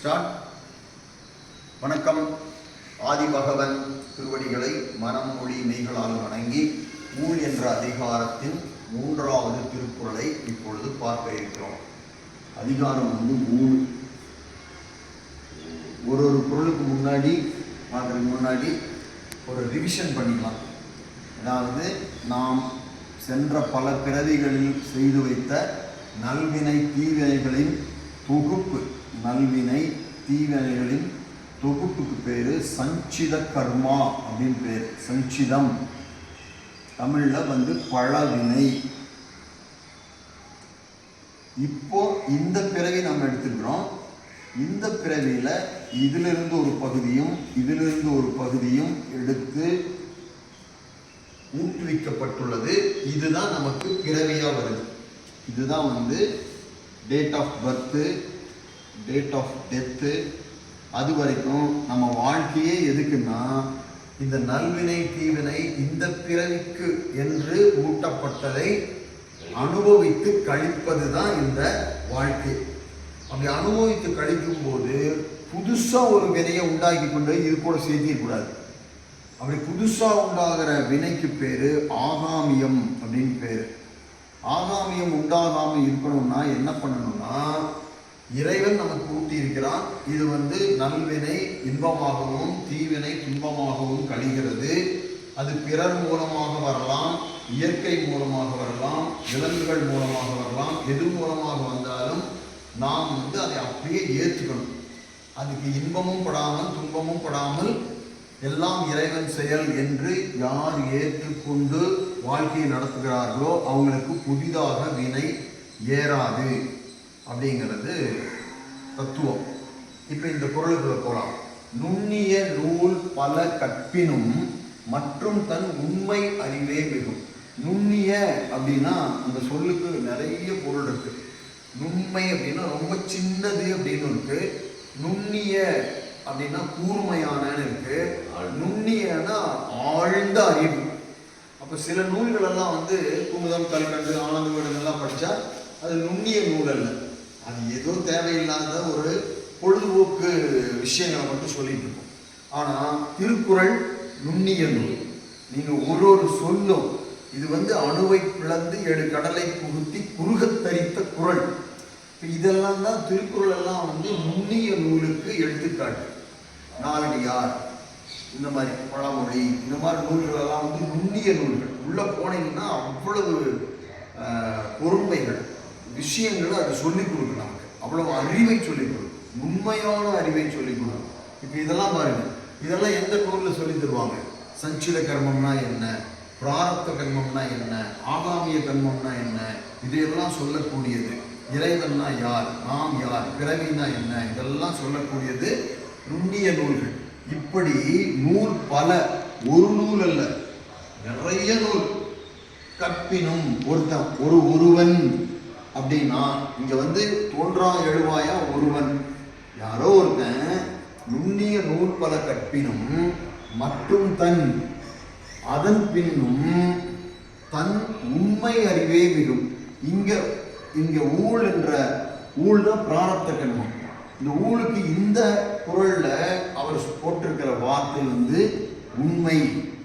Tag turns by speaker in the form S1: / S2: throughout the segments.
S1: Start வணக்கம். ஆதிபகவன் திருவடிகளை மனம் மொழி மெய்களால் வணங்கி ஊழ் என்ற அதிகாரத்தின் மூன்றாவது திருக்குறளை இப்பொழுது பார்க்க இருக்கிறோம். அதிகாரம் வந்து ஊழ் ஒரு ஒரு பொருளுக்கு முன்னாடி பார்க்கறதுக்கு முன்னாடி ஒரு ரிவிஷன் பண்ணிக்கலாம். அதாவது நாம் சென்ற பல பிறவிகளில் செய்து வைத்த நல்வினை தீவினைகளின் தொகுப்பு. நல்வினை தீவினைகளின் தொகுப்புக்கு பேர் சஞ்சித கர்மா அப்படின்னு பேர். சஞ்சிதம். தமிழில் வந்து பழவினை. இப்போ இந்த பிறவி நம்ம எடுத்துக்கிறோம். இந்த பிறவியில் இதிலிருந்து ஒரு பகுதியும் இதிலிருந்து ஒரு பகுதியும் எடுத்து ஊக்குவிக்கப்பட்டுள்ளது. இதுதான் நமக்கு பிறவியாக வருது. இதுதான் வந்து date of birth date of death அது வரைக்கும் நம்ம வாழ்க்கையே எதுக்குன்னா இந்த நல்வினை தீவினை இந்த பிறவிக்கு என்று ஊட்டப்பட்டதை அனுபவித்து கழிப்பது தான் இந்த வாழ்க்கை. அப்படி அனுபவித்து கழிக்கும் போது புதுசாக ஒரு வினையை உண்டாக்கி கொண்டு இது கூட சேர்த்திடக்கூடாது அப்படி புதுசாக உண்டாகிற வினைக்கு பேர் ஆகாமியம் அப்படின்னு பேர். ஆகாமியம் உண்டாகாமல் இருக்கணும்னா என்ன பண்ணணும்னா இறைவன் நமக்கு ஊட்டி இருக்கிறான் இது வந்து நல்வினை இன்பமாகவும் தீவினை துன்பமாகவும் கழிகிறது. அது பிறர் மூலமாக வரலாம் இயற்கை மூலமாக வரலாம் விலங்குகள் மூலமாக வரலாம் எது மூலமாக வந்தாலும் நாம் வந்து அதை அப்படியே ஏற்றுக்கணும். அதுக்கு இன்பமும் படாமல் துன்பமும் படாமல் எல்லாம் இறைவன் செயல் என்று யார் ஏற்றுக்கொண்டு வாழ்க்கையை நடத்துகிறார்களோ அவங்களுக்கு புதிதாக வினை ஏறாது. அப்படிங்கிறது தத்துவம். இப்போ இந்த குரலுக்குள்ள போகலாம் நுண்ணிய நூல் பல கற்பினும் மற்றும் தன் உண்மை அறிவே மிகும். நுண்ணிய அப்படின்னா அந்த சொல்லுக்கு நிறைய பொருள் இருக்கு. நுண்மை அப்படின்னா ரொம்ப சின்னது அப்படின்னு இருக்கு. நுண்ணிய அப்படின்னா கூர்மையானன்னு இருக்கு. நுண்ணியனா ஆழ்ந்த அறிவு. அப்போ சில நூல்கள் எல்லாம் வந்து குமுதம் கல்கண்டு ஆனந்த வீடுகள்லாம் படித்தா அது நுண்ணிய நூல் அல்ல. அது ஏதோ தேவையில்லாத ஒரு பொழுதுபோக்கு விஷயங்களை மட்டும் சொல்லிட்டு இருக்கோம். ஆனால் திருக்குறள் நுண்ணிய நூல். நீங்கள் ஒரு ஒரு சொல்லும். இது வந்து அணுவை பிளந்து ஏழு கடலை புகுத்தி குறுகத்தரித்த தரித்த குறள். இப்போ இதெல்லாம் தான் திருக்குறள் எல்லாம் வந்து நுண்ணிய நூலுக்கு எடுத்துக்காட்டு. நாலடியார் இந்த மாதிரி பழமொழி இந்த மாதிரி நூல்கள் எல்லாம் வந்து நுண்ணிய நூல்கள். உள்ளே போனீங்கன்னா அவ்வளவு பொறுமைகள். விஷயங்களை அதை சொல்லிக் கொடுக்குறாங்க அவ்வளவு அறிவை சொல்லிக் கொடுக்கும் உண்மையான அறிவை சொல்லிக் கொடுக்கும் இப்போ இதெல்லாம் பாருங்க. இதெல்லாம் எந்த நூலில் சொல்லி தருவாங்க? சஞ்சித கர்மம்னா என்ன? பிராரப்த கர்மம்னா என்ன? ஆகாமிய கர்மம்னா என்ன? இதையெல்லாம் சொல்லக்கூடியது. இறைவன்னா யார்? நாம் யார்? பிறவினா என்ன? இதெல்லாம் சொல்லக்கூடியது நுண்ணிய நூல்கள். இப்படி நூல் பல. ஒரு நூல் அல்ல. நிறைய நூல். கற்பினும் ஒருத்தன். ஒரு ஒருவன். அப்படின்னா இங்க வந்து தோன்றா எழுவாயா ஒருவன்? யாரோ ஒருத்தன் நுண்ணிய நூல் பல கற்பினும் மற்றும் தன் அதன் பின்னும் தன் உண்மை அறிவே மிகும் இங்க இங்க ஊழ் என்ற ஊழ் தான் பிராரப்த கண்மம் இந்த ஊழுக்கு இந்த குரல்ல அவர் போட்டிருக்கிற வார்த்தை வந்து உண்மை.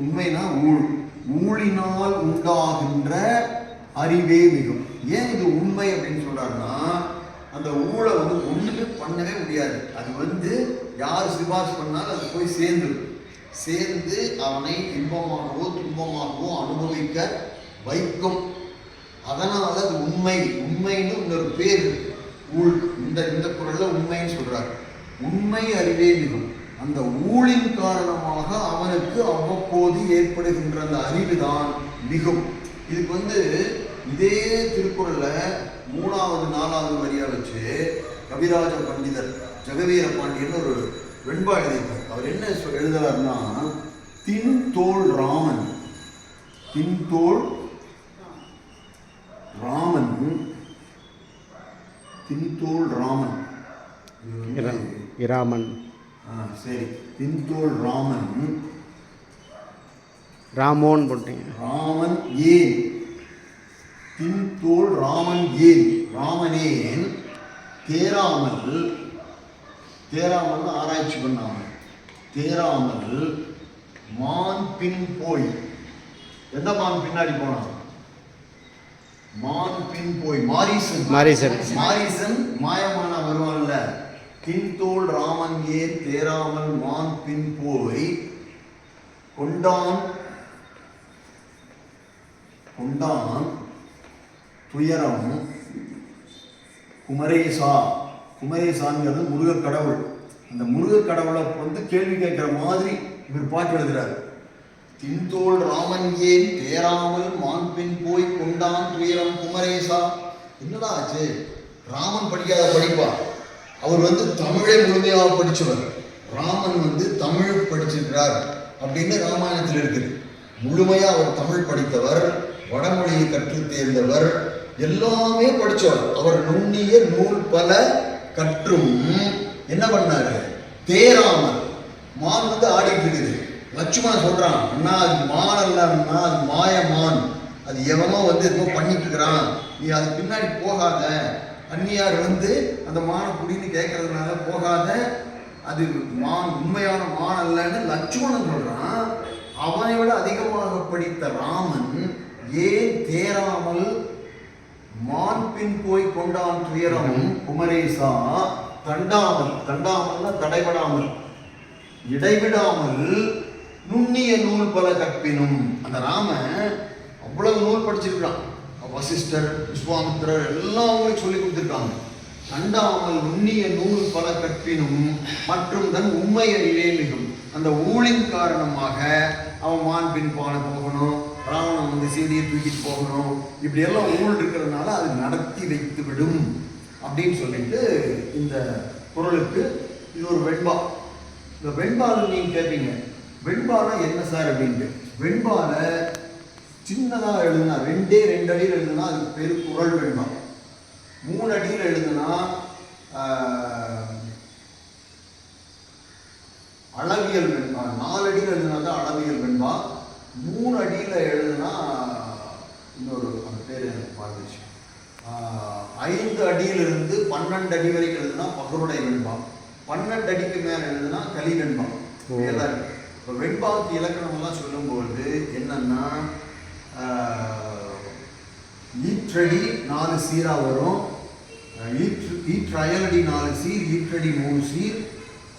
S1: உண்மைனா ஊழ். ஊழினால் உண்டாகின்ற அறிவே மிகும். ஏன் இது உண்மை அப்படின்னு சொல்றாருன்னா அந்த ஊழை வந்து ஒண்ணுமே பண்ணவே முடியாது. அது வந்து யார் சிபாரிசு பண்ணாலும் அது போய் சேர்ந்துடும் சேர்ந்து அவனை இன்பமாகவோ துன்பமாகவோ அனுபவிக்க வைக்கும். அதனால அது உண்மை. உண்மைன்னு இன்னொரு பேர் ஊழ். இந்த இந்த குரலில் உண்மைன்னு சொல்றாரு. உண்மை அறிவே மிகும். அந்த ஊழின் காரணமாக அவனுக்கு அவ்வப்போது ஏற்படுகின்ற அந்த அறிவு தான் மிகும். இதுக்கு வந்து இதே திருக்குறள்ல மூணாவது நாலாவது வரியா வச்சு கவிராஜ பண்டிதர் ஜெகவீர பாண்டியன் ஒரு வெண்பா எழுதியிருக்கார். அவர் என்ன எழுதுறாருன்னா தின்தோள் ராமன் தின்தோள் ராமன் தின்தோள் ராமன்.
S2: இர- இராமன்.
S1: ஆ, சரி. தின்தோள் ராமன்
S2: ராமோன் போட்டீங்க.
S1: ராமன் ஏன்? தின்தோள் ராமன் ஏன்? ராமனேன். தேராமல் தேராமல் ஆராய்ச்சி பண்ணாமல் தேராமல் மான் பின் போய். எந்த மான் பின்னாடி போனான்? மான் பின் போய். மாரீசன்.
S2: மாரீசன்.
S1: மாரீசன் மாயமான வருவான்ல. தின்தோள் ராமன் ஏன்? தேராமல் மான் பின் போய். கொண்டான். கொண்டான். துயரம் குமரேசா. குமரேசாங்கிறது முருகர் கடவுள். அந்த முருகர் கடவுளை வந்து கேள்வி கேட்குற மாதிரி இவர் பாட்டு எழுதுகிறார் தின்தோல் ராமன் ஏன் தேராமல் மான் போய் கொண்டான் துயரம் குமரேசா? என்னடா ஆச்சு? ராமன் படிக்காத படிப்பா. அவர் வந்து தமிழை முழுமையாக படித்தவர் ராமன் வந்து தமிழ் படிச்சிருக்கிறார் அப்படின்னு ராமாயணத்தில் இருக்குது. முழுமையாக அவர் தமிழ் படித்தவர் வடமொழியை கற்று தேர்ந்தவர் எல்லாமே படிச்சவர். அவர் நுண்ணிய நூல் பல கற்றும். என்ன பண்ணாரு? தேராமல் மான் வந்து ஆடிட்டு இருக்குது. லட்சுமணன் சொல்கிறான் அண்ணா அது மான் அல்ல அண்ணா அது மாயமான் அது எவனோ வந்து ஏதோ பண்ணிட்டு இருக்கிறான். நீ அது பின்னாடி போகாத. அந்நியார் வந்து அந்த மானை குடின்னு கேட்கறதுனால போகாத. அது மான் உண்மையான மான் அல்லன்னு லட்சுமணன் சொல்கிறான் அவனை விட அதிகமாக படித்த ராமன் ஏன் தேராமல் மான் பின் போய் கொண்டான் துயரம் குமரேசா தண்டாமல் தண்டாமல்னா தடைபடாமல் இடைவிடாமல் நுண்ணிய நூல் பல கற்பினும். அந்த ராமன் அவ்வளவு நூல் படிச்சிருக்கான் வசிஷ்டர் விஸ்வாமித்திரர் எல்லாம் அவங்களுக்கு சொல்லி கொடுத்துருக்காங்க. தண்டாமல் நுண்ணிய நூல் பல கற்பினும் மற்றும் தன் உண்மை அறிவே மிகும் அந்த ஊழின் காரணமாக அவன் மான் பின் போகணும். ராவணன் வந்து சீதையை தூக்கிட்டு போகணும். இப்படி எல்லாம் ஊழல் இருக்கிறதுனால அது நடத்தி வைத்து விடும் அப்படின்னு சொல்லிட்டு இந்த குரலுக்கு இது ஒரு வெண்பா. இந்த வெண்பால நீங்கள் கேட்பீங்க வெண்பால என்ன சார் அப்படின்ட்டு? வெண்பால சின்னதாக எழுதுனா ரெண்டே ரெண்டு அடியில் எழுதுனா அதுக்கு பேர் குரல் வெண்பா. மூணு அடியில் எழுதுனா அளவியல் வெண்பா. நாலு அடியில் எழுதுனா தான் அளவியல் வெண்பா. மூணு அடியில் எழுதுனா இன்னொரு அந்த பேர் எனக்கு பார்த்துச்சு ஐந்து அடியிலிருந்து பன்னெண்டு அடி வரைக்கும் எழுதுனா பகருடை வெண்பா பன்னெண்டு அடிக்கு மேல எழுதுனா கலி வெண்பா
S2: ஓ.
S1: இதெல்லாம் இருக்கு இப்போ வெண்பாவுக்கு இலக்கணம் எல்லாம் சொல்லும்போது என்னன்னா ஈற்றடி நாலு சீரா வரும். ஈற்று ஈற்றயலடி நாலு சீர் ஈற்றடி மூணு சீர்.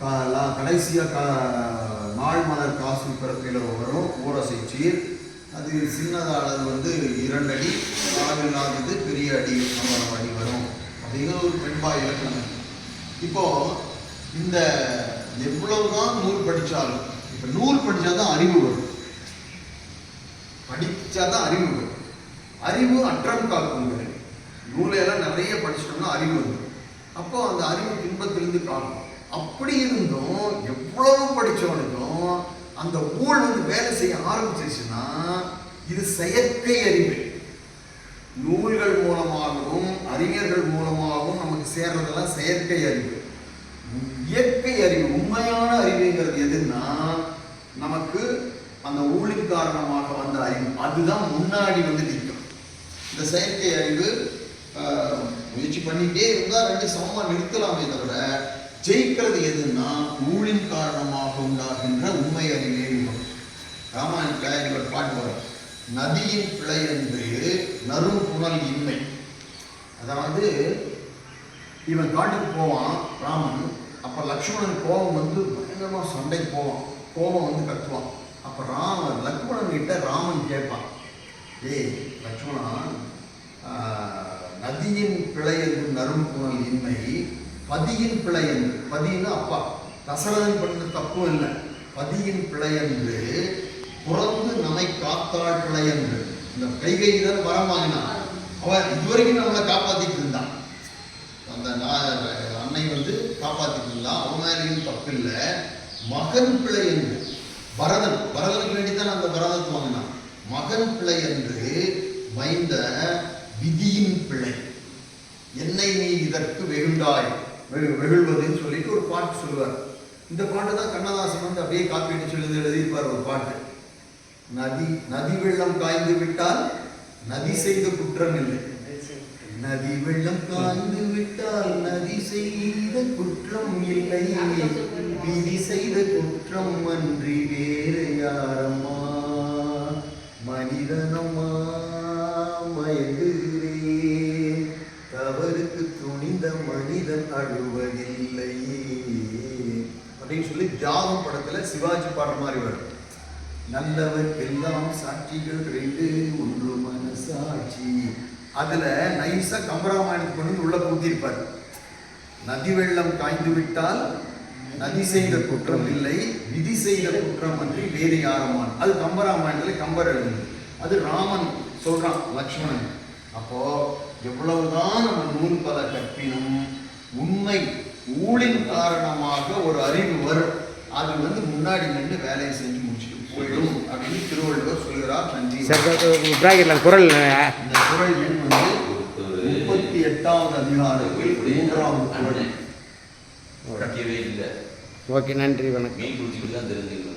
S1: கா- லா- கடைசியா கா நாள் மலர் காசு பிறப்பில வரும். ஓரசை சீர். அது சின்னதானது வந்து இரண்டு அடி அளவில்லாதது பெரிய அடி நம்ம அடி வரும். அப்படிங்கிற ஒரு பெண்பா இலக்கணம். இப்போ இந்த எவ்வளவுதான் நூல் படித்தாலும் இப்போ நூல் படிச்சாதான் அறிவு வரும். படிச்சாதான் அறிவு வரும். அறிவு அற்றம் காக்குங்கிறது நூலையெல்லாம் நிறைய படிச்சிட்டோம்னா அறிவு வரும். அப்போ அந்த அறிவு துன்பத்திலிருந்து காணும். அப்படி இருந்தும் எவ்வளவு படித்தவனுக்கும் அந்த ஊழ் வந்து வேலை செய்ய ஆரம்பிச்சிருச்சுன்னா இது செயற்கை அறிவு. நூல்கள் மூலமாகவும் அறிஞர்கள் மூலமாகவும் நமக்கு சேர்றதெல்லாம் செயற்கை அறிவு. இயற்கை அறிவு உண்மையான அறிவுங்கிறது எதுன்னா நமக்கு அந்த ஊழின் காரணமாக வந்த அறிவு. அதுதான் முன்னாடி வந்து நிற்கும். இந்த செயற்கை அறிவு முயற்சி பண்ணிட்டே இருந்தால் ரெண்டு சமமாக நிறுத்தலாமே தவிர ஜெயிக்கிறது எதுன்னா ஊழின் காரணமாக உண்டாகின்ற உண்மை அறிவே யுகம். ராமாயணத்தில் இவர் பாட்டு வரும் நதியின் பிழை என்று நறும் புனல் இன்மை. அதாவது இவன் காட்டுக்கு போவான் ராமன். அப்ப லக்ஷ்மணன் கோபம் வந்து பயங்கரமா சண்டைக்கு போவான். கோபம் வந்து கத்துவான். அப்ப ராமன் லக்ஷ்மணன் கிட்ட ராமன் கேட்பான். ஏய் லக்ஷ்மணன் நதியின் பிழை என்று நறும் புனல் இன்மை பதியின் பிழை என்று. பதினா அப்பா. தசரதன் பண்ண தப்பும் இல்லை. பதியின் பிழை என்று புறந்து நம்மை காத்தாள் பிழை என்று. இந்த கைகை தான் வரம் வாங்கினான் அவன் இதுவரைக்கும் நம்மளை காப்பாத்திட்டு இருந்தான் அந்த அன்னை வந்து காப்பாத்திட்டு இருந்தான் அவன் மேலேயும் தப்பு இல்லை. மகன் பிழை என்று. பரதன். பரதனுக்கு வேண்டி தான் அந்த பரதத்தை வாங்கினான் மகன் பிழை என்று மைந்த விதியின் பிழை. என்னை நீ இதற்கு வெகுண்டாய். வெகுள்வதுன்னு சொல்லிட்டு ஒரு பாட்டு சொல்லுவார். இந்த பாட்டு தான் கண்ணதாசன் வந்து அப்படியே காப்பி அடிச்சு எழுதி எழுதியிருப்பார் ஒரு பாட்டு. நதி நதி வெள்ளம் காய்ந்து விட்டால் நதி செய்த குற்றம் இல்லை. நதி வெள்ளம் காய்ந்து விட்டால் நதி செய்த குற்றம் இல்லை. விதி செய்த குற்றம் அன்றி வேறு யாரம்மா? மனிதனம்மா சிவாஜி பாடுற மாதிரி வரும். நல்லவர்க்கெல்லாம் சாட்சிகள் ரெண்டு ஒன்று மனசாட்சி. அதுல நைஸாக கம்பராமாயணத்துக்கு கொண்டு வந்து உள்ள பூத்திருப்பார் நதி வெள்ளம் காய்ந்து விட்டால் நதி செய்த குற்றம் இல்லை விதி செய்த குற்றம் அன்றி வேறு யாரமான். அது கம்பராமாயணத்தில் கம்பர் எழுதுது. அது ராமன் சொல்றான் லக்ஷ்மணன். அப்போ எவ்வளவுதான் நம்ம நூல் பல கற்பினும் உண்மை ஊழின் காரணமாக ஒரு அறிவு வரும். அது வந்து முன்னாடி நின்று வேலையை செஞ்சு முடிச்சுட்டு போயிடும் அப்படின்னு திருவள்ளுவர் சொல்கிறார் நன்றி.
S2: சரி குரல்
S1: இந்த குரல் எண் வந்து முப்பத்தி எட்டாவது அதிகாரத்தில் மூன்றாவது குரல்.
S3: கட்டியவே இல்லை.
S2: ஓகே நன்றி வணக்கம்.